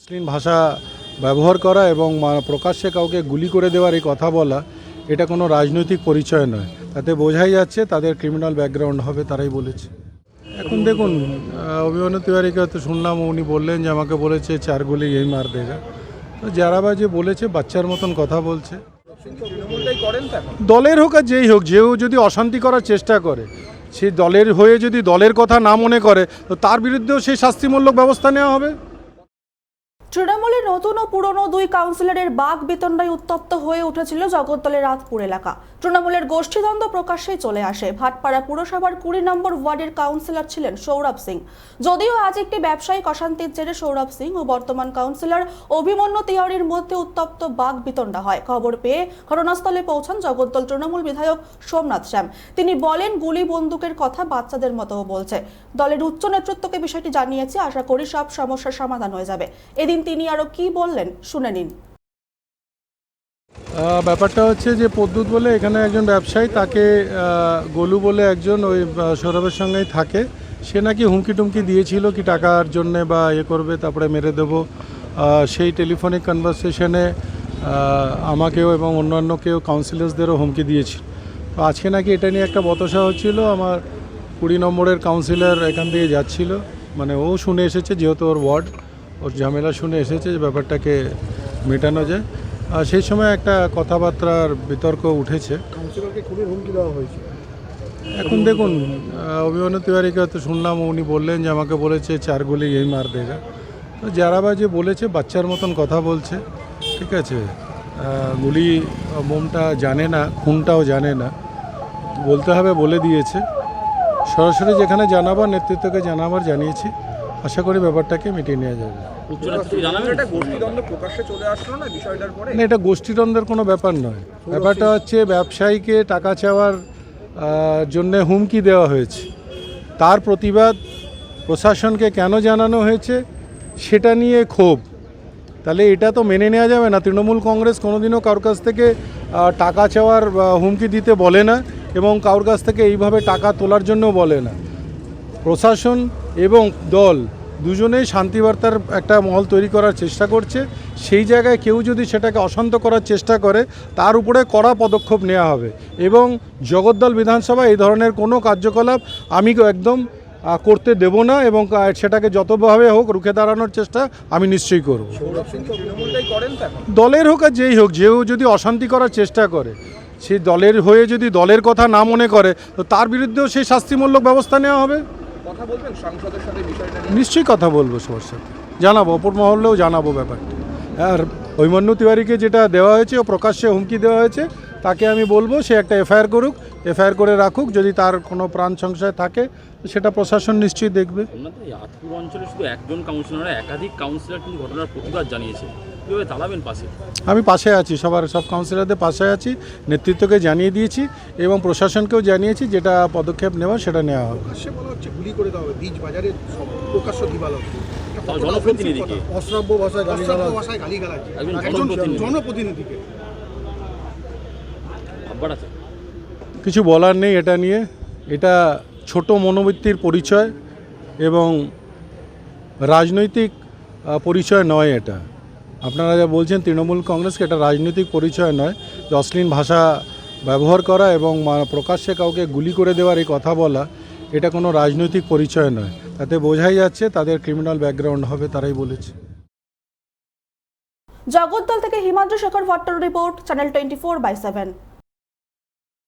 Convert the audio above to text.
অশ্লীল ভাষা ব্যবহার করা এবং প্রকাশ্যে কাউকে গুলি করে দেওয়ার এই কথা বলা এটা কোনো রাজনৈতিক পরিচয় নয়। তাতে বোঝাই যাচ্ছে তাদের ক্রিমিনাল ব্যাকগ্রাউন্ড হবে তারাই বলেছে। এখন দেখুন আহ, অভিমন্যু তিওয়ারিকে হয়তো শুনলাম উনি বললেন যে আমাকে বলেছে চার গুলি এই মার দেগা। তো যারা বা যে বলেছে বাচ্চার মতন কথা বলছে। দলের হোক আর যেই হোক যেও যদি অশান্তি করার চেষ্টা করে সে দলের হয়ে যদি দলের কথা না মনে করে তো তার বিরুদ্ধেও সেই শাস্তিমূলক ব্যবস্থা নেওয়া হবে? তৃণমূলের নতুন ও পুরনো দুই কাউন্সিলরের বাঘ বিতণ্ডায় উত্তপ্ত হয়ে উঠেছিল জগদ্দলের রাতপুর এলাকা। তৃণমূলের গোষ্ঠীদ্বন্দ্ব প্রকাশ্যেই চলে আসে। ভাটপাড়া পুরসভার কুড়ি নম্বর ওয়ার্ডের কাউন্সিলর ছিলেন সৌরভ সিং। যদিও আজ একটি ব্যবসায়িক অশান্তির জেরে সৌরভ সিং ও বর্তমান কাউন্সিলর অভিমন্যু তিওয়ারির মধ্যে উত্তপ্ত বাঘ বিতণ্ডা হয়। খবর পেয়ে ঘটনাস্থলে পৌঁছান জগদ্দল তৃণমূল বিধায়ক সোমনাথ শ্যাম। তিনি বলেন, গুলি বন্দুকের কথা বাচ্চাদের মতো বলছে। দলের উচ্চ নেতৃত্বকে বিষয়টি জানিয়েছে। আশা করি সব সমস্যার সমাধান হয়ে যাবে। এদিন তিনি আরও কি বললেন? শুনে নিন। ব্যাপারটা হচ্ছে যে পদ্যুৎ বলে এখানে একজন ব্যবসায়ী, তাকে গোলু বলে একজন ওই সৌরভের সঙ্গেই থাকে। সে নাকি হুমকি টুমকি দিয়েছিল কি টাকার জন্যে বা ইয়ে করবে, তারপরে মেরে দেবো। সেই টেলিফোনিক কনভারসেশনে আমাকেও এবং অন্যান্য কেউ কাউন্সিলার্সদেরও হুমকি দিয়েছিল। তো আজকে নাকি এটা নিয়ে একটা বতসা হচ্ছিল, আমার কুড়ি নম্বরের কাউন্সিলর এখান থেকে যাচ্ছিল। মানে ও শুনে এসেছে, যেহেতু ওর ওয়ার্ড। ওর ঝামেলা শুনে এসেছে যে ব্যাপারটাকে মেটানো যায়। আর সেই সময় একটা কথাবার্তার বিতর্ক উঠেছে। খুবই হুমকি দেওয়া হয়েছে। এখন দেখুন আহ, অভিমন্যু তিওয়ারিকে হয়তো শুনলাম উনি বললেন যে আমাকে বলেছে চার গুলি এই মার দেগা। তো যারা বা যে বলেছে বাচ্চার মতন কথা বলছে ঠিক আছে? গুলি বোমটা জানে না খুনটাও জানে না। বলতে হবে বলে দিয়েছে। সরাসরি যেখানে জানাবার নেতৃত্বকে জানাবার জানিয়েছি। আশা করি ব্যাপারটাকে মিটিয়ে নেওয়া যাবে। উচ্চ নেতৃত্ব জানাবেন একটা গোষ্ঠীদ্বন্দ্ব প্রকাশ্যে চলে আসলো না বিষয়টার পরে? না এটা গোষ্ঠীদ্বন্দ্বের কোনো ব্যাপার নয়। ব্যাপারটা হচ্ছে ব্যবসায়ীকে টাকা চাওয়ার জন্যে হুমকি দেওয়া হয়েছে। তার প্রতিবাদ প্রশাসনকে কেন জানানো হয়েছে সেটা নিয়ে ক্ষোভ। তাহলে এটা তো মেনে নেওয়া যাবে না। তৃণমূল কংগ্রেস কোনোদিনও কারোর কাছ থেকে টাকা চাওয়ার হুমকি দিতে বলে না এবং কারোর কাছ থেকে এইভাবে টাকা তোলার জন্য বলে না। প্রশাসন এবং দল দুজনেই শান্তিবার্তার একটা মহল তৈরি করার চেষ্টা করছে। সেই জায়গায় কেউ যদি সেটাকে অশান্ত করার চেষ্টা করে, তার উপরে কড়া পদক্ষেপ নেওয়া হবে এবং জগদ্দল বিধানসভা এই ধরনের কোনো কার্যকলাপ আমি একদম করতে দেব না এবং সেটাকে যতভাবে হোক রুখে দাঁড়ানোর চেষ্টা আমি নিশ্চয়ই করব। সিং দলের হোক আর যেই হোক যেও যদি অশান্তি করার চেষ্টা করে সেই দলের হয়ে যদি দলের কথা না মনে করে, তো তার বিরুদ্ধেও সেই শাস্তিমূলক ব্যবস্থা নেওয়া হবে? কথা বলবেন? সাংসদের সাথে বিষয়টা নিশ্চয়ই কথা বলব সবার সাথে। জানাব অপর মহলেও জানাব ব্যাপারটা। আর অভিমন্যু তিওয়ারিকে যেটা দেওয়া হয়েছে ও প্রকাশ্যে হুমকি দেওয়া হয়েছে তাকে আমি বলব সে একটা এফআইআর করুক এফআইআর করে রাখুক যদি তার কোনো প্রাণ সংশয় থাকে সেটা প্রশাসন নিশ্চয়ই দেখবে। আতপুর অঞ্চলে শুধু একজন কাউন্সিলর একাধিক কাউন্সিলর কিন্তু ঘটনার প্রতিবাদ জানিয়েছে। কীভাবে দাঁড়াবেন পাশে? আমি পাশে আছি সবার সব কাউন্সিলরদের পাশে আছি নেতৃত্বকে জানিয়ে দিয়েছি এবং প্রশাসনকেও জানিয়েছি যেটা পদক্ষেপ নেওয়া সেটা নেওয়া হবে বলা হচ্ছে গুলি করে দেওয়া হবে বীজ বাজারে প্রকাশ্য দিবালক। জনপ্রতিনিধিকে? অশ্রাব্য ভাষায় ভাষায় গালি একজন একজন জনপ্রতিনিধিকে। কিছু বলার নেই এটা নিয়ে। এটা ছোট মনোবৃত্তির পরিচয় এবং রাজনৈতিক পরিচয় নয় এটা। আপনারা যা বলছেন, তৃণমূল কংগ্রেসকে এটা রাজনৈতিক পরিচয় নয়, যে অশ্লীল ভাষা ব্যবহার করা এবং প্রকাশ্যে কাউকে গুলি করে দেওয়ার এই কথা বলা, এটা কোনো রাজনৈতিক পরিচয় নয়। তাতে বোঝাই যাচ্ছে তাদের ক্রিমিনাল ব্যাকগ্রাউন্ড হবে তারাই বলেছে। জগদ্দল থেকে Himadri Shekhar Bhattar report channel twenty four by seven